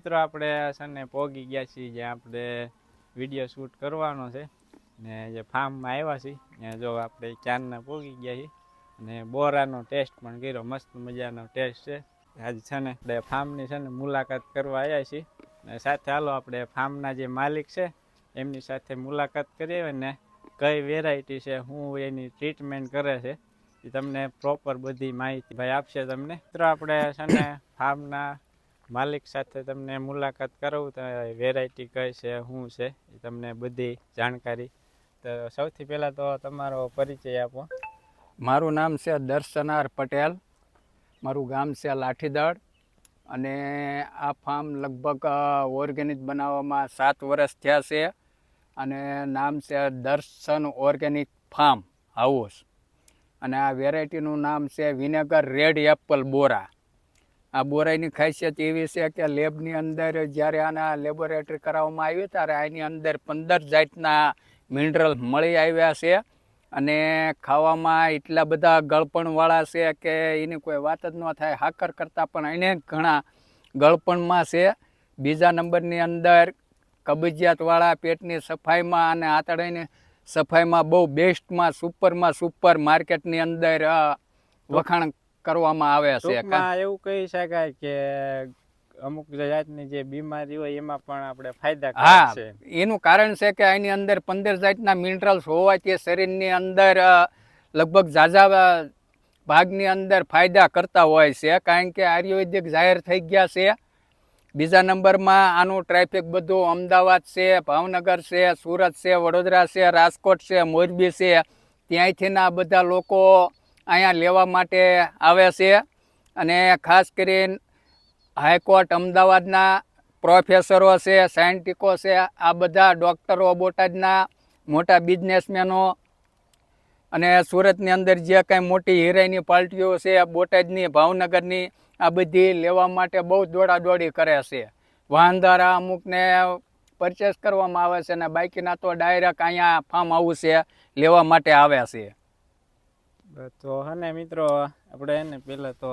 મિત્રો, આપણે છે ને પોગી ગયા છીએ જ્યાં આપણે વીડિયો શૂટ કરવાનો છે. ને જે ફાર્મમાં આવ્યા છીએ, ને જો આપણે ચાંદના પોગી ગયા છીએ. અને બોરાનો ટેસ્ટ પણ કર્યો, મસ્ત મજાનો ટેસ્ટ છે. આજે છે ને આપણે ફાર્મની છે ને મુલાકાત કરવા આવ્યા છીએ. ને સાથે હાલો આપણે ફાર્મના જે માલિક છે, એમની સાથે મુલાકાત કરીએ ને કઈ વેરાયટી છે શું એની ટ્રીટમેન્ટ કરે છે, એ તમને પ્રોપર બધી માહિતી ભાઈ આપશે તમને. મિત્રો, આપણે છે ને ફાર્મના માલિક સાથે તમને મુલાકાત કરું તો વેરાયટી કઈ છે, શું છે, એ તમને બધી જાણકારી. તો સૌથી પહેલાં તો તમારો પરિચય આપો. મારું નામ છે દર્શનાર પટેલ. મારું ગામ છે લાઠીદળ. અને આ ફાર્મ લગભગ ઓર્ગેનિક બનાવવામાં સાત વર્ષ થયા છે. અને નામ છે દર્શન ઓર્ગેનિક ફાર્મ હાઉસ અને આ વેરાયટીનું નામ છે વિનેગર રેડ એપલ બોરા. આ બોરાઈની ખાસિયત એવી છે કે લેબની અંદર જ્યારે આના લેબોરેટરી કરાવવામાં આવી ત્યારે આની અંદર પંદર જાતના મિનરલ મળી આવ્યા છે અને ખાવામાં એટલા બધા ગળપણવાળા છે કે એની કોઈ વાત જ ન થાય. હાકર કરતાં પણ એને ઘણા ગળપણમાં છે. બીજા નંબરની અંદર કબજિયાતવાળા પેટની સફાઈમાં અને આંતળીની સફાઈમાં બહુ બેસ્ટમાં સુપરમાં સુપર માર્કેટની અંદર વખાણ કરવામાં આવે છે એવું કહી શકાય કે અમુક જાતની જે બીમારી હોય એમાં પણ આપણે ફાયદા હા એનું કારણ છે કે આની અંદર પંદર જાતના મિનરલ્સ હોવાથી શરીરની અંદર લગભગ ઝાઝા ભાગની અંદર ફાયદા કરતા હોય છે કારણ કે આયુર્વેદિક જાહેર થઈ ગયા છે. બીજા નંબરમાં આનું ટ્રાફિક બધું અમદાવાદ છે ભાવનગર છે સુરત છે વડોદરા છે રાજકોટ છે મોરબી છે. ત્યાંથી આ બધા લોકો અહીંયા લેવા માટે આવે છે. અને ખાસ કરીને હાઈકોર્ટ અમદાવાદના પ્રોફેસરો છે, સાયન્ટિકો છે, આ બધા ડૉક્ટરો બોટાદના મોટા બિઝનેસમેનો. અને સુરતની અંદર જે કાંઈ મોટી હીરાની પાર્ટીઓ છે બોટાદની, ભાવનગરની, આ બધી લેવા માટે બહુ દોડાદોડી કરે છે. વાહન દ્વારા અમુકને પરચેસ કરવામાં આવે છે અને બાકીના તો ડાયરેક્ટ અહીંયા ફાર્મ હાઉસ છે લેવા માટે આવે છે. તો હને મિત્રો, આપણે એને પહેલાં તો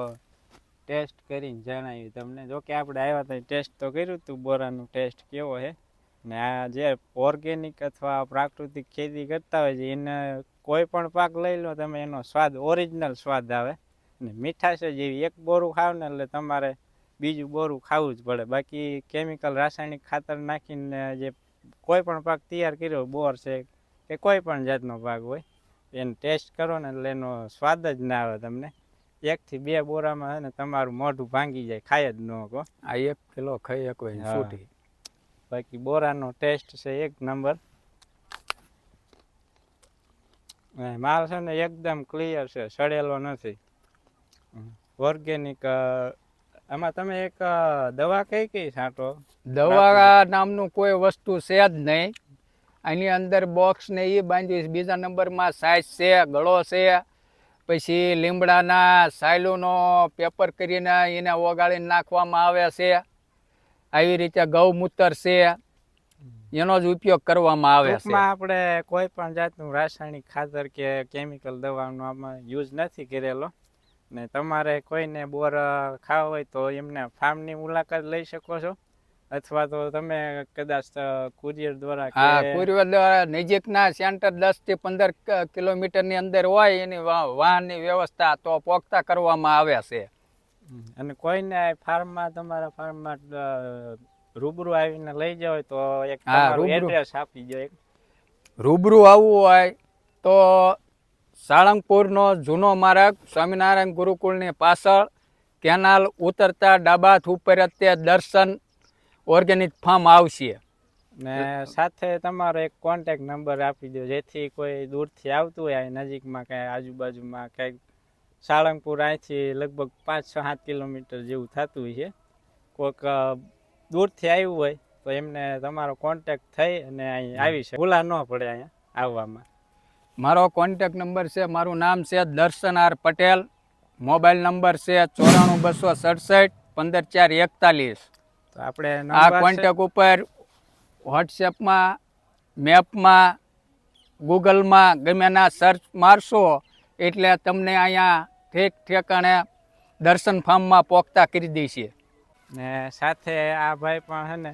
ટેસ્ટ કરીને જણાવ્યું તમને. જો કે આપણે આવ્યા હતા ટેસ્ટ તો કર્યું હતું બોરાનું ટેસ્ટ કેવો છે ને આ જે ઓર્ગેનિક અથવા પ્રાકૃતિક ખેતી કરતા હોય છે, એને કોઈ પણ પાક લઈ લો, તમે એનો સ્વાદ ઓરિજિનલ સ્વાદ આવે. ને મીઠાશ જ એવી, એક બોરું ખાવ ને એટલે તમારે બીજું બોરું ખાવું જ પડે. બાકી કેમિકલ રાસાયણિક ખાતર નાખીને જે કોઈ પણ પાક તૈયાર કર્યો, બોર છે, કે કોઈ પણ જાતનો પાક હોય એનો ટેસ્ટ કરો ને એટલે એનો સ્વાદ જ ના આવે તમને. એકથી બે બોરામાં ને તમારું મોઢું ભાંગી જાય ખાય જ ન કહો આ એક કિલો ખાઈ એક હા. છૂટી. બાકી બોરાનો ટેસ્ટ છે એક નંબર. માલ છે ને એકદમ ક્લિયર છે સડેલો નથી. ઓર્ગેનિક આમાં તમે એક દવા કઈ કઈ છાંટો? દવા નામનું કોઈ વસ્તુ છે જ નહીં. આની અંદર બોક્સ ને એ બાંધી બીજા નંબરમાં સાઇઝ છે, ગળો છે. પછી લીમડાના સાયલુનો પેપર કરીને એને ઓગાળીને નાખવામાં આવે છે. આવી રીતે ગૌમૂત્ર છે. એનો જ ઉપયોગ કરવામાં આવે છે. આપણે કોઈ પણ જાતનું રાસાયણિક ખાતર કે કેમિકલ દવાનો આમાં યુઝ નથી કરેલો. ને તમારે કોઈને બોર ખાવા હોય તો એમને ફાર્મની મુલાકાત લઈ શકો છો. અથવા તો તમે કદાચ કુરિયર દ્વારા હા કુરિયર દ્વારા નજીકના સેન્ટર દસથી પંદર કિલોમીટરની અંદર હોય એની વાહન વાહનની વ્યવસ્થા તો પોખતા કરવામાં આવે છે. અને કોઈને ફાર્મમાં તમારા ફાર્મમાં માં રૂબરૂ આવીને લઈ જાવ તો એક. એડ્રેસ આપી દો એક. રૂબરૂ આવવું હોય તો સાળંગપુરનો જૂનો માર્ગ સ્વામિનારાયણ ગુરુકુળની પાછળ કેનાલ ઉતરતા ડાબા ઉપર અત્યારે દર્શન ઓર્ગેનિક ફાર્મ આવશે. ને સાથે તમારો એક કોન્ટેક નંબર આપી દો જેથી કોઈ દૂરથી આવતું હોય અહીં નજીકમાં કાંઈ આજુબાજુમાં કાંઈક સાળંગપુર અહીંથી લગભગ પાંચ છ સાત કિલોમીટર જેવું થતું હોય છે. કોઈક દૂરથી આવ્યું હોય તો એમને તમારો કોન્ટેક થઈ અને અહીં આવી શકે. ભૂલા ન પડે અહીંયા આવવામાં. મારો કોન્ટેક નંબર છે મારું નામ છે દર્શન આર પટેલ. મોબાઈલ નંબર છે ચોરાણું બસો સડસઠ પંદર ચાર એકતાલીસ. તો આપણે આ કોન્ટેક ઉપર વોટ્સએપમાં મેપમાં ગૂગલમાં ગમે ના સર્ચ મારશો એટલે તમને અહીંયા ઠેક ઠેકાણે દર્શન ફાર્મમાં પોખતા કરી દઈશે. ને સાથે આ ભાઈ પણ હે ને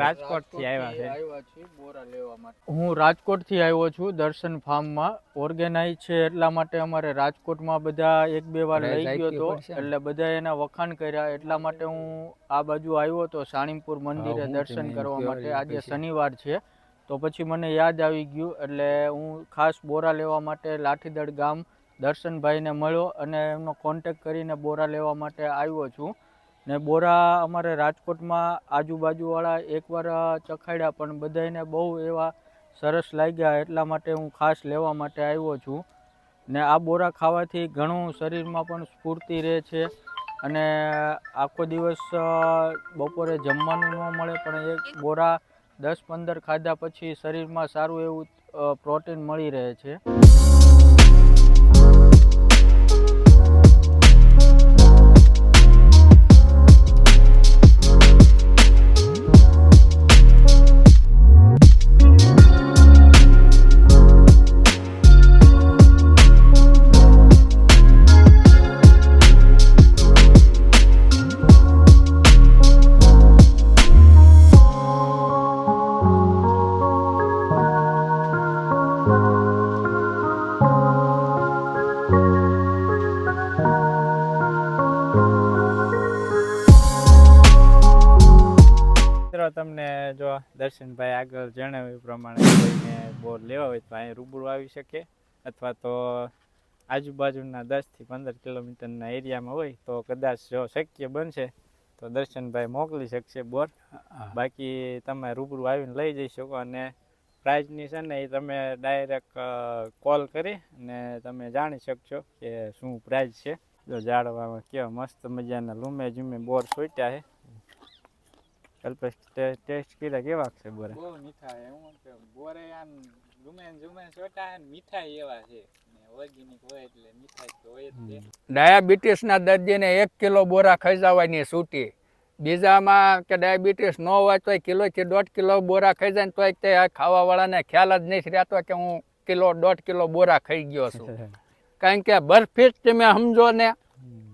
રાજકોટથી આવ્યા છે. હું રાજકોટથી આવ્યો છું દર્શન ફાર્મમાં. ઓર્ગેનાઇઝ છે એટલા માટે અમારે રાજકોટમાં બધા એક બે વાર લઈ ગયો તો. એટલે બધા એના વખાણ કર્યા. એટલા માટે હું આ બાજુ આવ્યો હતો સાણીમપુર મંદિરે દર્શન કરવા માટે. આજે શનિવાર છે. તો પછી મને યાદ આવી ગયું એટલે હું ખાસ બોરા લેવા માટે લાઠીદળ ગામ દર્શનભાઈને મળ્યો અને એમનો કોન્ટેક કરીને બોરા લેવા માટે આવ્યો છું. ને બોરા અમારે રાજકોટમાં આજુબાજુવાળા એકવાર ચખાડ્યા, પણ બધાને બહુ એવા સરસ લાગ્યા, એટલા માટે હું ખાસ લેવા માટે આવ્યો છું. ને આ બોરા ખાવાથી ઘણું શરીરમાં પણ સ્ફૂર્તિ રહે છે અને આખો દિવસ બપોરે જમવાનું ન મળે, પણ એક બોરા દસ પંદર ખાધા પછી શરીરમાં સારું એવું પ્રોટીન મળી રહે છે. તમને જો દર્શનભાઈ આગળ જણાવ્યું પ્રમાણે કોઈને બોર લેવા હોય તો અહીં રૂબરૂ આવી શકે. અથવા તો આજુબાજુના દસથી પંદર કિલોમીટરના એરિયામાં હોય તો કદાચ જો શક્ય બનશે તો દર્શનભાઈ મોકલી શકશે બોર. બાકી તમે રૂબરૂ આવીને લઈ જઈ શકો અને પ્રાઇઝની છે ને એ તમે ડાયરેક્ટ કોલ કરી અને તમે જાણી શકશો કે શું પ્રાઇઝ છે. જો જાળવામાં કેવા મસ્ત મજાના લૂમે જુમે બોર સોટ્યા છે. કલ્પેશ ટેસ્ટ કર્યા કેવા છે બોરે? બહુ મીઠા છે હું કે બોરે આમ જુમેન જુમેન છોટા ને મીઠાઈ એવા છે. ને ઓર્ગેનિક હોય એટલે મીઠાઈ તો હોય જ તે ડાયાબિટીસના દર્દીને એક કિલો બોરા ખાઈ જવાની છૂટી. બીજામાં કે ડાયાબિટીસ ન હોય તોય કિલોથી દોઢ કિલો બોરા ખાઈ જાય ને તોય તે આ ખાવાવાળાને ખ્યાલ જ નથી રહેતો કે હું કિલો દોઢ કિલો બોરા ખાઈ ગયો છું. કારણ કે બરફી જ તમે સમજો ને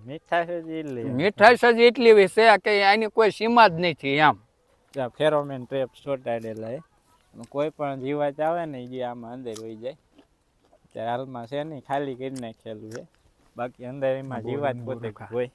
મીઠા છે જ એટલી હોય છે કે એની કોઈ સીમા જ નથી એમ. ત્યાં ફેરોમેન ટ્રેપ છોટાડેલા એ કોઈ પણ જીવાત આવે ને એ આમાં અંદર હોઈ જાય. ત્યારે હાલમાં છે નહીં ખાલી કરી નાખેલું છે. બાકી અંદર એમાં જીવાત પોતે હોય.